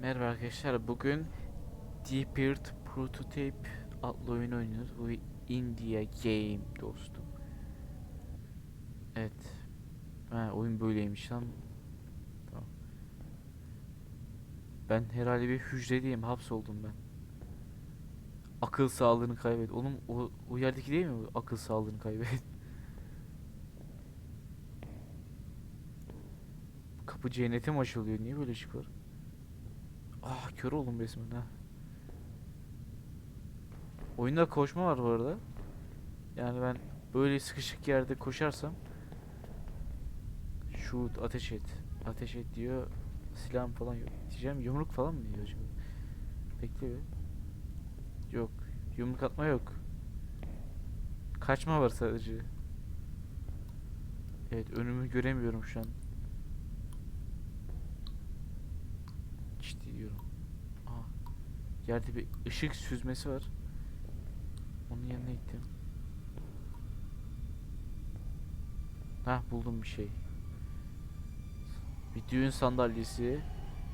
Merhaba arkadaşlar. Bugün Deep Earth Prototype adlı oyun oynuyoruz. Bu India game dostum. Evet. Ha, oyun böyleymiş lan. Tamam. Ben herhalde bir hücredeyim. Hapsoldum ben. Akıl sağlığını kaybet. Oğlum o, o yerdeki değil mi? Akıl sağlığını kaybet. Kapı cennete mi açılıyor? Niye böyle ışık? Ah kör oldum resmen ha. Oyunda koşma var bu arada. Yani ben böyle sıkışık yerde koşarsam Shoot ateş et. Ateş et diyor. Silahım falan yok. Diyeceğim yumruk falan mı diyor acaba? Bekle bir. Yok. Yumruk atma yok. Kaçma var sadece. Evet önümü göremiyorum şu an. Ciddi diyorum. Aa, yerde bir ışık süzmesi var. Onun yanına gittim. Ha buldum bir şey. Bir düğün sandalyesi.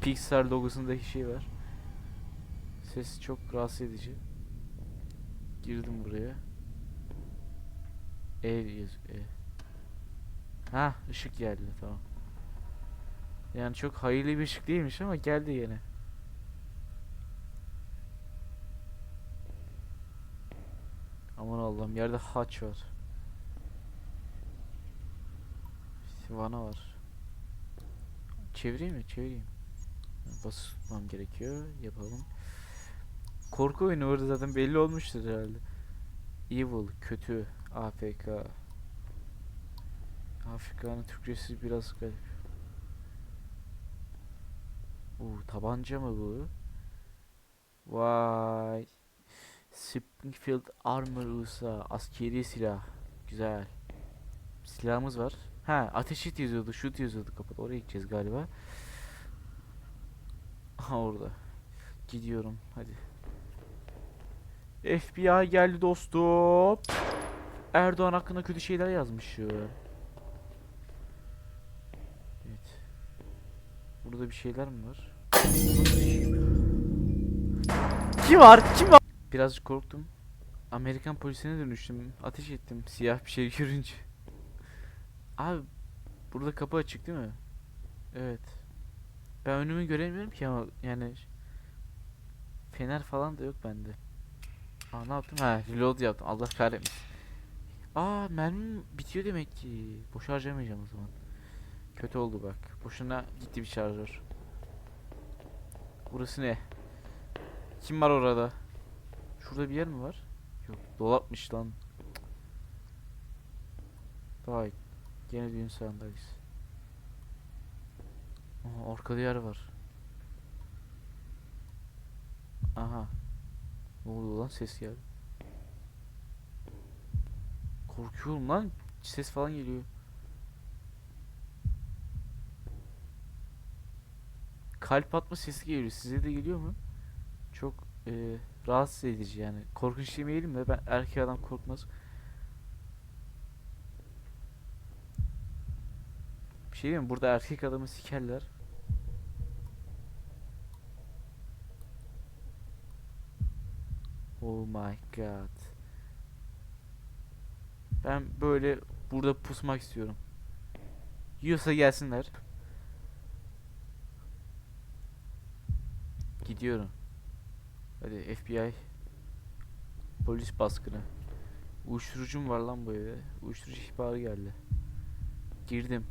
Pixar logosundaki şey var. Ses çok rahatsız edici. Girdim buraya. Ev yazıyor. Ev. Ha ışık geldi tamam. Yani çok hayırlı bir ışık değilmiş ama geldi yine. Aman Allah'ım yerde haç var. İşte vana var. Çevireyim mi? Çevireyim. Basıp tutmam gerekiyor. Yapalım. Korku oyunu orada zaten belli olmuştur herhalde. Evil, kötü, AFK. AFK'nın Türkçesi biraz garip. Oo, tabanca mı bu? Vay. Springfield Armor USA. Askeri silah. Güzel. Silahımız var. Ha ateş et yazıyordu. Shoot yazıyordu kapat. Oraya gideceğiz galiba. Ha orada. Gidiyorum. Hadi. FBI geldi dostum. Erdoğan hakkında kötü şeyler yazmış. Evet. Burada bir şeyler mi var? Kim var? Kim var? Birazcık korktum. Amerikan polisine dönüştüm. Ateş ettim siyah bir şey görünce. Abi burada kapı açık değil mi? Evet. Ben önümü göremiyorum ki ama yani fener falan da yok bende. Aa ne yaptım? Ha reload yaptım. Allah kahretmesin. Aa mermim bitiyor demek ki. Boş harcamayacağım o zaman. Kötü oldu bak. Boşuna gitti bir şarjör. Burası ne? Kim var orada? Şurada bir yer mi var? Yok dolapmış lan. Vay. Gene düğün salondayız. Aha arkada yer var. Aha. Ne oluyor lan ses geldi. Korkuyorum lan. Ses falan geliyor. Kalp atma sesi geliyor. Size de geliyor mu? Çok e, rahatsız edici yani. Korkunç demeyelim de ben erkek adam korkmaz. Bir şey diyeyim mi? Burada erkek adamı sikerler. Oh my god. Ben böyle burada pusmak istiyorum. Yiyorsa gelsinler. Gidiyorum. Hadi FBI. Polis baskını. Uyuşturucum var lan bu evde. Uyuşturucu ihbarı geldi. Girdim.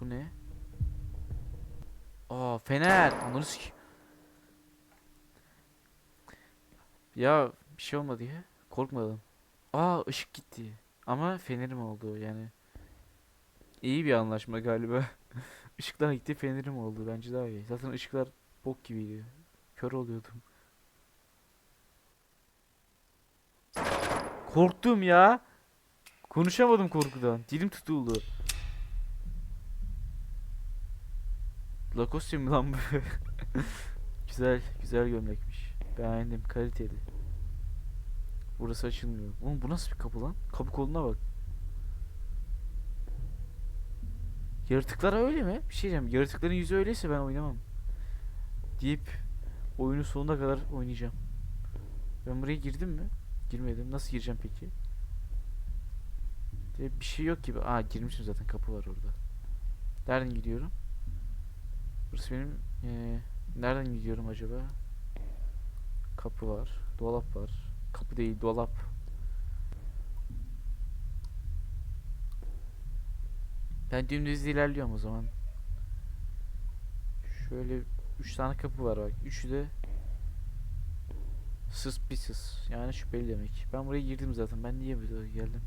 Bu ne? Aa fener. Sik. Ya bir şey olmadı ya. Korkmadım. Aa ışık gitti. Ama fenerim oldu yani. İyi bir anlaşma galiba. Işıklar gitti fenerim oldu. Bence daha iyi. Zaten ışıklar bok gibiydi. Kör oluyordum. Korktum ya. Konuşamadım korkudan. Dilim tutuldu. Lacoste lan bu? güzel, güzel gömlekmiş. Beğendim, kaliteli. Burası açılmıyor. Oğlum bu nasıl bir kapı lan? Kapı koluna bak. Yaratıklar öyle mi? Bir şey diyeceğim. Yaratıkların yüzü öyleyse ben oynamam. Deyip oyunu sonuna kadar oynayacağım. Ben buraya girdim mi? Girmedim. Nasıl gireceğim peki? De bir şey yok gibi. Aa girmişim zaten kapı var orada. Nereden gidiyorum? Burası benim eee, nereden gidiyorum acaba? Kapı var. Dolap var. Kapı değil dolap. Ben dümdüz ilerliyorum o zaman. Şöyle üç tane kapı var bak. Üçü de suspicious. Yani şüpheli demek. Ben buraya girdim zaten. Ben niye böyle geldim?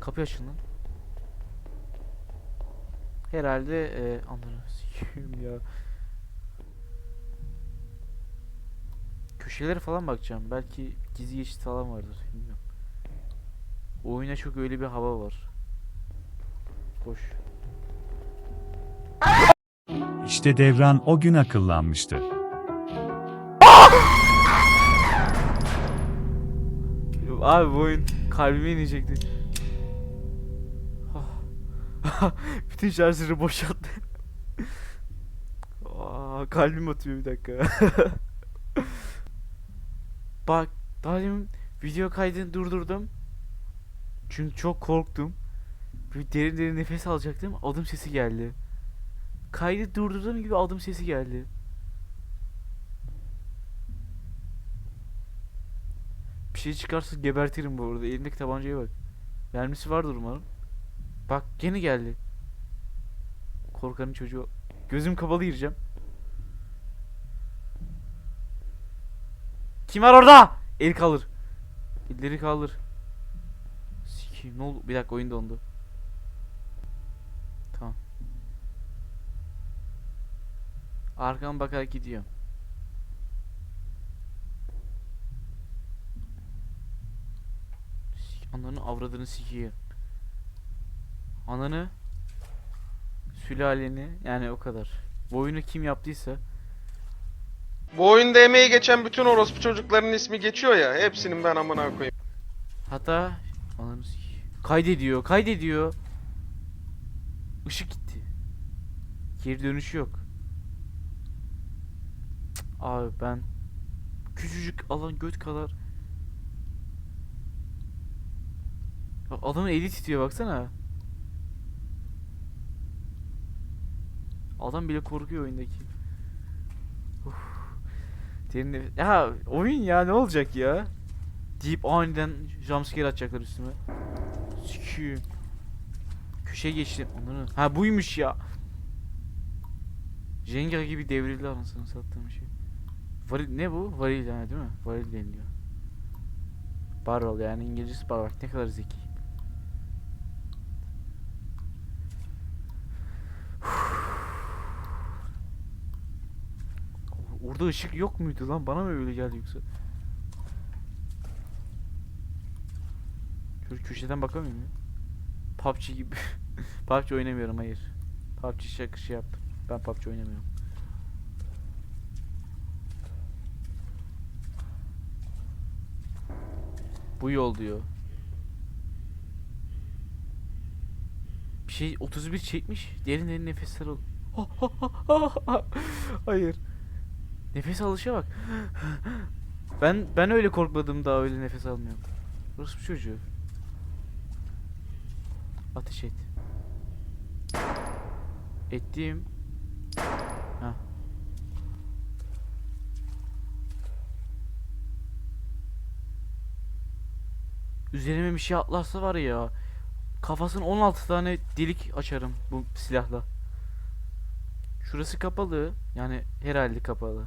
Kapı açın lan. Herhalde e, sikeyim ya. Köşelere falan bakacağım. Belki gizli geçit falan vardır. Bilmiyorum. Oyuna çok öyle bir hava var. Boş. İşte devran o gün akıllanmıştı. Abi bu oyun kalbime inecekti. Ah. Bütün şarjları boşalttı. Aa, kalbim atıyor bir dakika. Bak daha demin video kaydını durdurdum. Çünkü çok korktum. Bir derin derin nefes alacaktım. Adım sesi geldi. Kaydı durdurduğum gibi adım sesi geldi. Bir şey çıkarsa gebertirim bu arada. Elimdeki tabancaya bak. Mermisi vardır umarım. Bak gene geldi. Korkanın çocuğu. Gözüm kapalı gireceğim. Kim var orada? El kalır. Elleri kaldır. Sikeyim ne oldu? Bir dakika oyun dondu. Tamam. Arkama bakarak gidiyorum. Ananı avradını sikeyim. Ananı sülaleni yani o kadar. Bu oyunu kim yaptıysa Bu oyunda emeği geçen bütün orospu çocukların ismi geçiyor ya. Hepsinin ben amına koyayım. hatta ananı. Kaydediyor, kaydediyor. Işık gitti. Geri dönüşü yok. Abi ben küçücük alan göt kadar Ya Adamın eli titriyor baksana. Adam bile korkuyor oyundaki. Derin nefes- Ya oyun ya ne olacak ya? Deyip aniden jumpscare atacaklar üstüme. Sikiyim. Köşeye geçtim. Onları. Ha buymuş ya. Jenga gibi devrildi anasını sattığım şey. Varil ne bu? Varil yani değil mi? Varil deniliyor. Barrel yani İngilizcesi barrel. Bak ne kadar zeki. Orada ışık yok muydu lan? Bana mı öyle geldi yoksa? Şöyle köşeden bakamıyor muyum? PUBG gibi. PUBG oynamıyorum hayır. PUBG şakı şey yaptım. Ben PUBG oynamıyorum. Bu yol diyor. Bir şey 31 çekmiş. Derin derin nefesler al. Hayır. Nefes alışa bak. Ben ben öyle korkmadım daha öyle nefes almıyorum. Bir çocuğu. Ateş et. Ettim. Üzerime bir şey atlarsa var ya. Kafasına 16 tane delik açarım bu silahla. Şurası kapalı. Yani herhalde kapalı.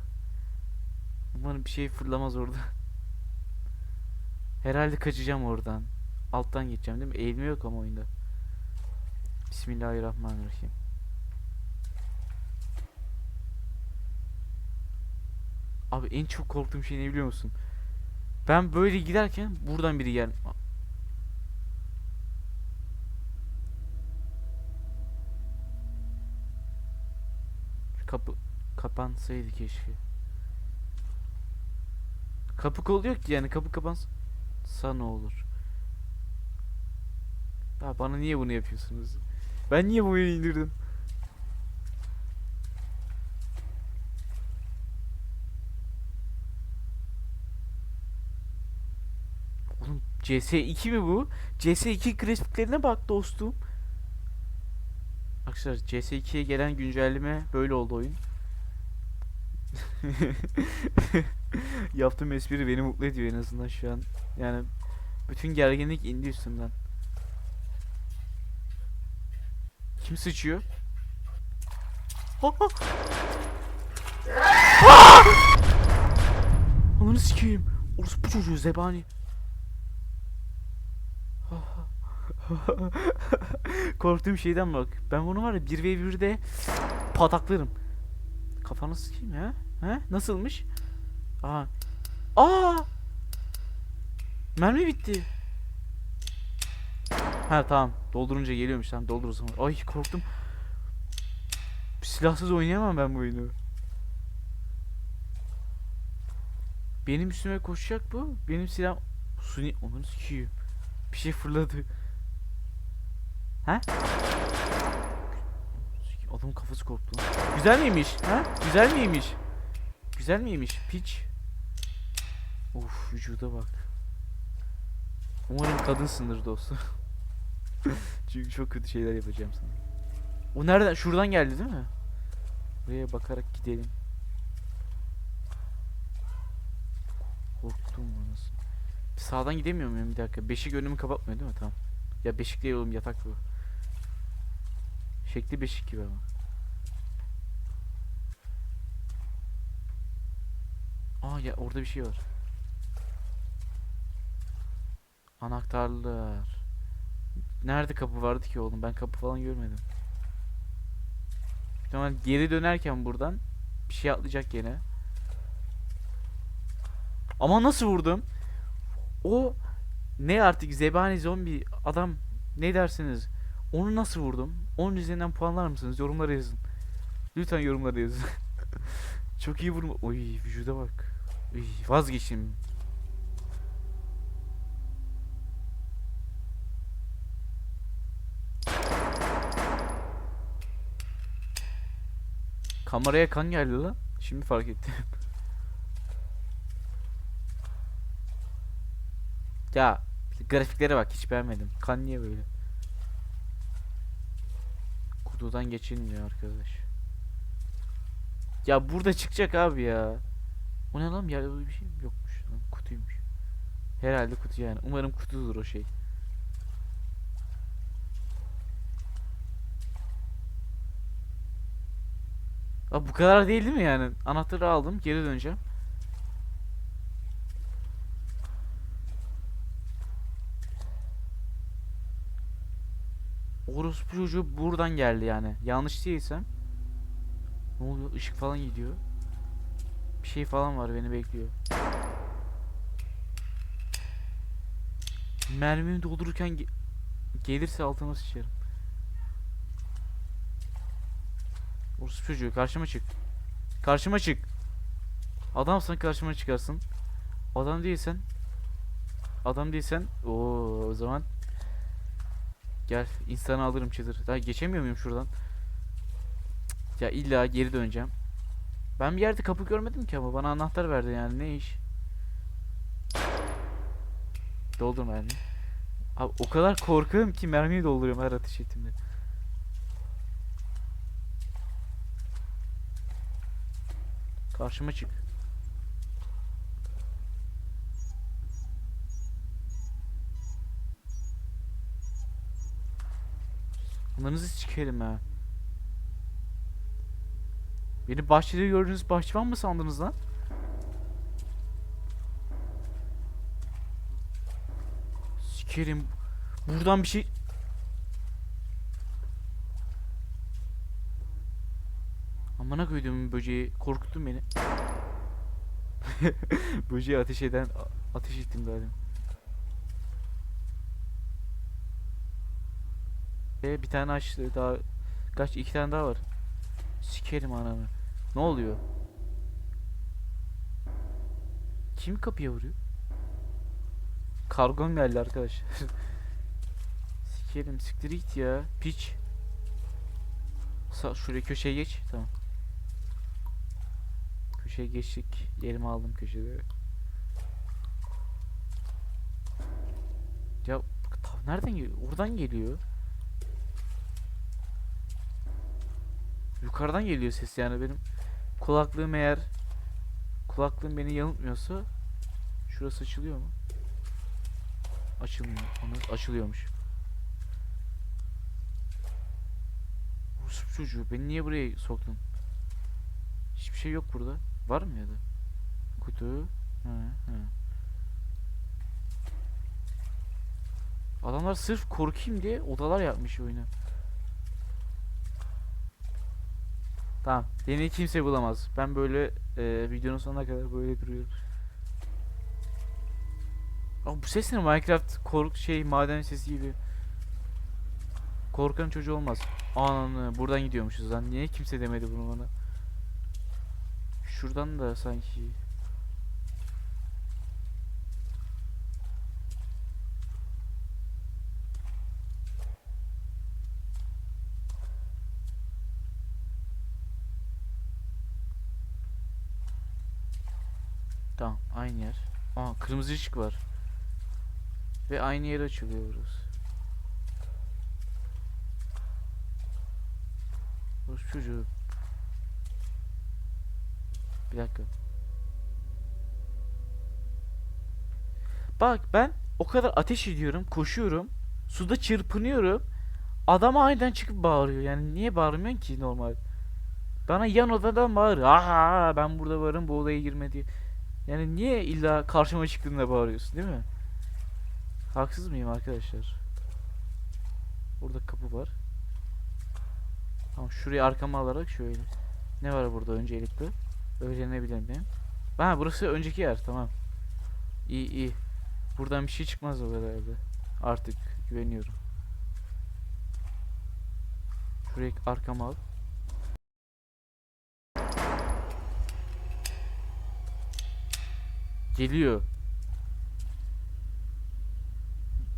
Umarım bir şey fırlamaz orada. Herhalde kaçacağım oradan. Alttan geçeceğim değil mi? Eğilme yok ama oyunda. Bismillahirrahmanirrahim. Abi en çok korktuğum şey ne biliyor musun? Ben böyle giderken buradan biri gel. Kapı kapansaydı keşke. Kapı yok ki yani kapı kapansa ne olur? Ya bana niye bunu yapıyorsunuz? Ben niye bu oyunu indirdim? Oğlum CS2 mi bu? CS2 grafiklerine bak dostum. Arkadaşlar CS2'ye gelen güncelleme böyle oldu oyun. Yaptığım espri beni mutlu ediyor en azından şu an. Yani bütün gerginlik indi üstümden. Kim sıçıyor? Ananı sikeyim. Orospu çocuğu zebani. Korktuğum şeyden bak. Ben bunu var ya 1v1'de pataklarım. Kafanı sikeyim ya. He? Nasılmış? Aa. Aa! Mermi bitti. Ha tamam. Doldurunca geliyormuş. Tamam doldur o zaman. Ay korktum. Silahsız oynayamam ben bu oyunu. Benim üstüme koşacak bu. Benim silah... Suni... Onu sikiyim. Bir şey fırladı. Ha? Adamın kafası korktu. lan. Güzel miymiş? Ha? Güzel miymiş? Güzel miymiş? Piç. Uf vücuda bak. Umarım kadınsındır dostum. Çünkü çok kötü şeyler yapacağım sana. O nereden? Şuradan geldi değil mi? Buraya bakarak gidelim. Korktum anasını. Sağdan gidemiyor muyum bir dakika? Beşik önümü kapatmıyor değil mi? Tamam. Ya beşik değil oğlum yatak bu. Şekli beşik gibi ama. Aa ya orada bir şey var. Anahtarlar. Nerede kapı vardı ki oğlum? Ben kapı falan görmedim. Tamam geri dönerken buradan bir şey atlayacak gene. Ama nasıl vurdum? O ne artık zebani zombi adam ne dersiniz? Onu nasıl vurdum? Onun üzerinden puanlar mısınız? Yorumlara yazın. Lütfen yorumlara yazın. Çok iyi vurma. Oy vücuda bak. Uy, vazgeçtim. Kameraya kan geldi lan. Şimdi fark ettim. ya grafiklere bak hiç beğenmedim. Kan niye böyle? Kutudan geçilmiyor arkadaş. Ya burada çıkacak abi ya. O ne lan yerde bir şey yokmuş kutuymuş. Herhalde kutu yani. Umarım kutudur o şey. Abi bu kadar değil değil mi yani? Anahtarı aldım, geri döneceğim. Orospu çocuğu buradan geldi yani. Yanlış değilsem. Ne oluyor? Işık falan gidiyor. Bir şey falan var beni bekliyor. Mermimi doldururken ge- gelirse altıma sıçarım. Orospu çocuğu karşıma çık. Karşıma çık. Adamsan karşıma çıkarsın. Adam değilsen Adam değilsen o zaman Gel insanı alırım çadır. Daha geçemiyor muyum şuradan? Ya illa geri döneceğim. Ben bir yerde kapı görmedim ki ama bana anahtar verdi yani ne iş? Doldur mermi. Abi o kadar korkuyorum ki mermiyi dolduruyorum her ateş ettiğimde. Karşıma çık. Ananızı sikerim ha. Beni bahçede gördüğünüz bahçıvan mı sandınız lan? Sikerim. Buradan bir şey... Amına koyduğum böceği korkuttun beni. Böceği ateş eden ateş ettim galiba. E bir tane açtı daha kaç iki tane daha var. Sikerim ananı. Ne oluyor? Kim kapıya vuruyor? Kargom geldi arkadaşlar. Sikerim siktir git ya. Piç. Sa şuraya köşeye geç. Tamam. Köşeye geçtik. Yerimi aldım köşede. Ya nereden geliyor? Oradan geliyor. Yukarıdan geliyor ses yani benim kulaklığım eğer kulaklığım beni yanıltmıyorsa şurası açılıyor mu? Açılmıyor. Onu açılıyormuş. Rus çocuğu beni niye buraya soktun? Hiçbir şey yok burada. Var mı ya da? Kutu. Ha, ha. Adamlar sırf korkayım diye odalar yapmış oyuna. Tamam. Beni kimse bulamaz. Ben böyle e, videonun sonuna kadar böyle duruyorum. Ama bu ses ne? Minecraft kork şey maden sesi gibi. Korkan çocuğu olmaz. Ananı buradan gidiyormuşuz lan. Niye kimse demedi bunu bana? Şuradan da sanki. Tamam aynı yer. Aa kırmızı ışık var. Ve aynı yer açılıyor burası. Burası çocuğu. Bir dakika. Bak ben o kadar ateş ediyorum, koşuyorum, suda çırpınıyorum. Adam aniden çıkıp bağırıyor. Yani niye bağırmıyorsun ki normal? Bana yan odadan bağır. Aha ben burada varım bu odaya girme diye. Yani niye illa karşıma çıktığında bağırıyorsun değil mi? Haksız mıyım arkadaşlar? Burada kapı var. Tamam şurayı arkama alarak şöyle. Ne var burada öncelikle? Öğrenebilir miyim? Ha burası önceki yer tamam. İyi iyi. Buradan bir şey çıkmaz o herhalde. Artık güveniyorum. Şurayı arkama al. Geliyor.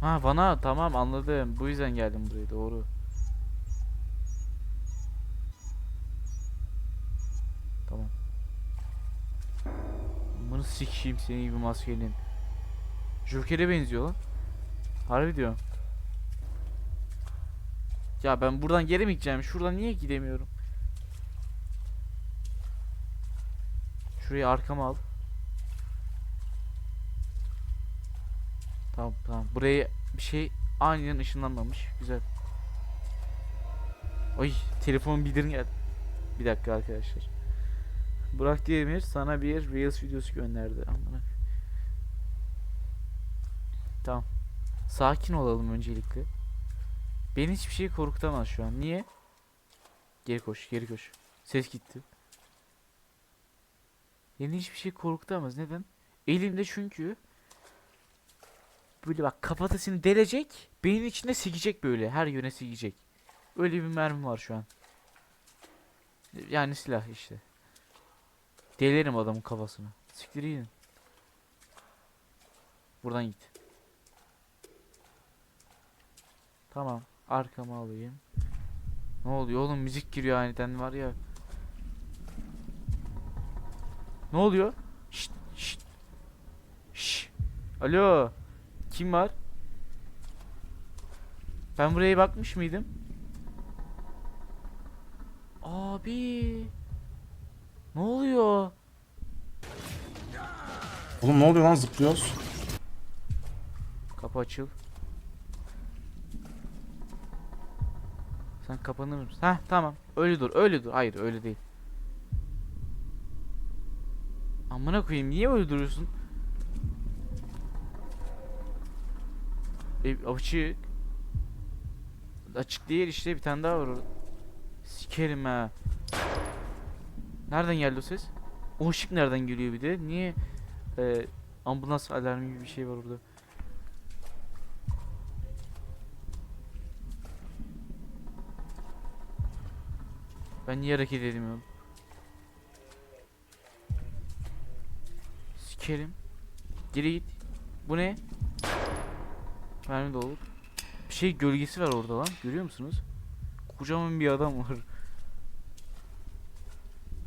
Ha bana tamam anladım. Bu yüzden geldim buraya doğru. Tamam. Bunu sikeyim senin gibi maskenin. Joker'e benziyor lan. Harbi diyorum. Ya ben buradan geri mi gideceğim? Şuradan niye gidemiyorum? Şurayı arkama al. Tamam tamam. Buraya bir şey aniden ışınlanmamış. Güzel. Ay telefon bildirim geldi. Bir dakika arkadaşlar. Burak Demir sana bir Reels videosu gönderdi. Amına. Tamam. Sakin olalım öncelikle. Beni hiçbir şey korkutamaz şu an. Niye? Geri koş, geri koş. Ses gitti. Beni hiçbir şey korkutamaz. Neden? Elimde çünkü böyle bak kafatasını delecek, beynin içine sikecek böyle. Her yöne sikecek. Öyle bir mermi var şu an. Yani silah işte. Delerim adamın kafasını. Siktir gidin. Buradan git. Tamam. Arkama alayım. Ne oluyor oğlum müzik giriyor aniden var ya. Ne oluyor? Şşt şşt. Şşt. Alo. Kim var? Ben buraya bakmış mıydım? Abi. Ne oluyor? Oğlum ne oluyor lan zıplıyoruz? Kapı açıl. Sen kapanır mısın? Heh tamam. Öyle dur. Öyle dur. Hayır öyle değil. Amına koyayım niye öyle Ev açık. Açık değil işte bir tane daha var orada. Sikerim ha. Nereden geldi o ses? O ışık nereden geliyor bir de? Niye e, ambulans alarmı gibi bir şey var orada? Ben niye hareket edemiyorum? Sikerim. Geri git. Bu ne? Mermi dolu. Bir şey gölgesi var orada lan. Görüyor musunuz? Kocaman bir adam var.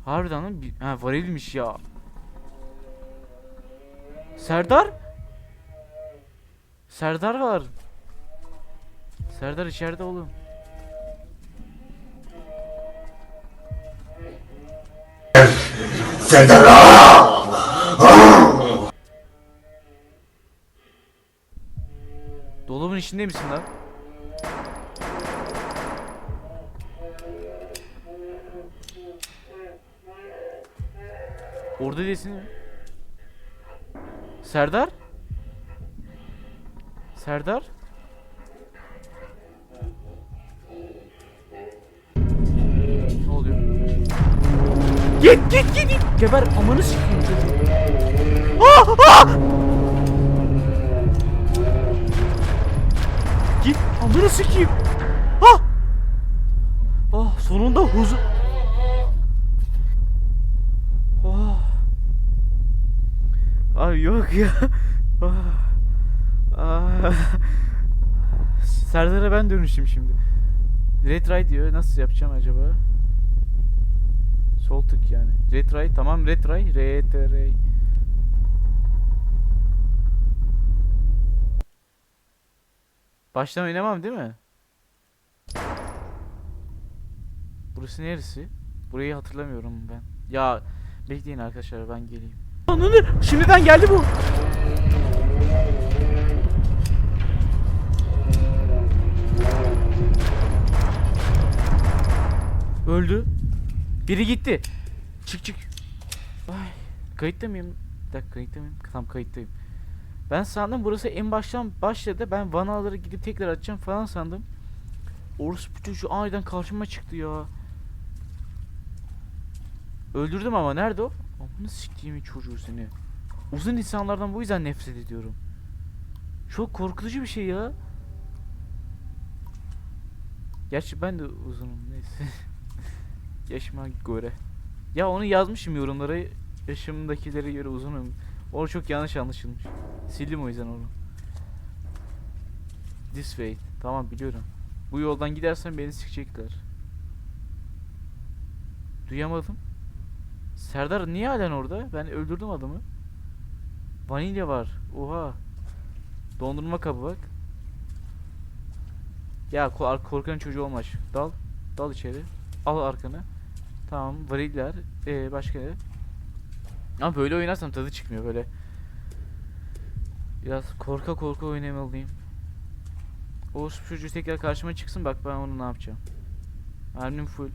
Harbiden lan bir... Ha varilmiş ya. Serdar? Serdar var. Serdar içeride oğlum. Dolabın içinde misin lan? Orada değilsin ya. Serdar? Serdar? Ne oluyor? Git git git git. Geber amanı sikeyim çocuğu. Ah, ah! Git amanı sikeyim. Ah! Ah sonunda huzur. Oh. Abi yok ya. Ah. Ah. Serdar'a ben dönüşüm şimdi. Retry diyor. Nasıl yapacağım acaba? Sol tık yani. Retry tamam retry. RTR. Baştan oynamam değil mi? Burası neresi? Burayı hatırlamıyorum ben. Ya bekleyin arkadaşlar ben geleyim. Ananı şimdiden geldi bu. Öldü. Biri gitti. Çık çık. Ay, kayıtta mıyım? Bir dakika kayıtta mıyım? Tamam kayıttayım. Ben sandım burası en baştan başladı. Ben vanaları gidip tekrar açacağım falan sandım. Orospu çocuğu aniden karşıma çıktı ya. Öldürdüm ama nerede o? Amına siktiğimin çocuğu seni. Uzun insanlardan bu yüzden nefret ediyorum. Çok korkutucu bir şey ya. Gerçi ben de uzunum neyse. Yaşıma göre. Ya onu yazmışım yorumlara. Yaşımdakilere göre uzunum. O çok yanlış anlaşılmış. Sildim o yüzden onu. This way. Tamam biliyorum. Bu yoldan gidersen beni sikecekler. Duyamadım. Serdar niye halen orada? Ben öldürdüm adamı. Vanilya var. Oha. Dondurma kabı bak. Ya ko- korkanın çocuğu olmaz. Dal. Dal içeri. Al arkanı. Tamam. Variller. Ee, başka ne? Ama böyle oynarsam tadı çıkmıyor böyle. Biraz korka korka oynamalıyım. O çocuğu tekrar karşıma çıksın bak ben onu ne yapacağım. Mermim full.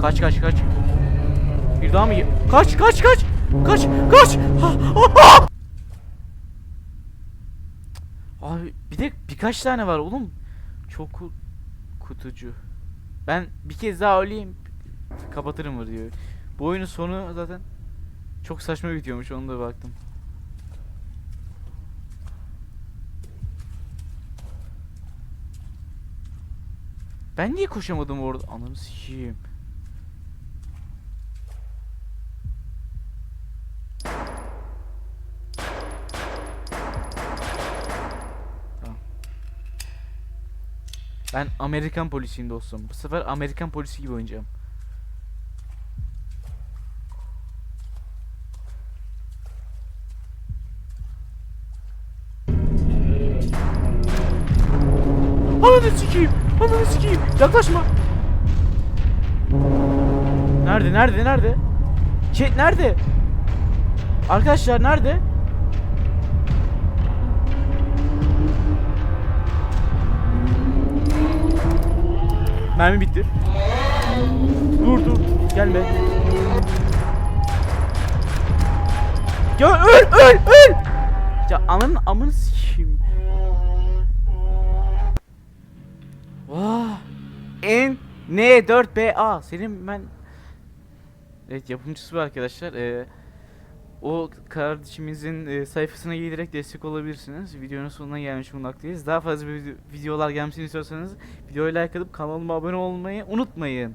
Kaç kaç kaç. Bir daha mı? Kaç kaç kaç. Kaç kaç. Ha, ha, ha! Abi bir de birkaç tane var oğlum. Çok ku- kutucu. Ben bir kez daha öleyim kapatırım diyor. Bu oyunun sonu zaten çok saçma bitiyormuş onu da baktım. Ben niye koşamadım orada? Ananı sikeyim. Ben Amerikan polisiyim dostum. Bu sefer Amerikan polisi gibi oynayacağım. Ananı sikeyim. Ananı sikeyim. Yaklaşma. Nerede? Nerede? Nerede? Chat nerede? Arkadaşlar nerede? Mermi bitti. Dur dur. Gelme. Ya öl öl öl. Ya ananın amını sikeyim. Vah. N N4BA senin ben Evet yapımcısı bu arkadaşlar. Ee, o kardeşimizin e, sayfasına giderek destek olabilirsiniz. Videonun sonuna gelmiş bulunmaktayız. Daha fazla video- videolar gelmesini istiyorsanız videoyu like atıp kanalıma abone olmayı unutmayın.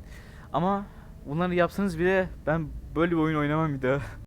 Ama bunları yapsanız bile ben böyle bir oyun oynamam bir daha.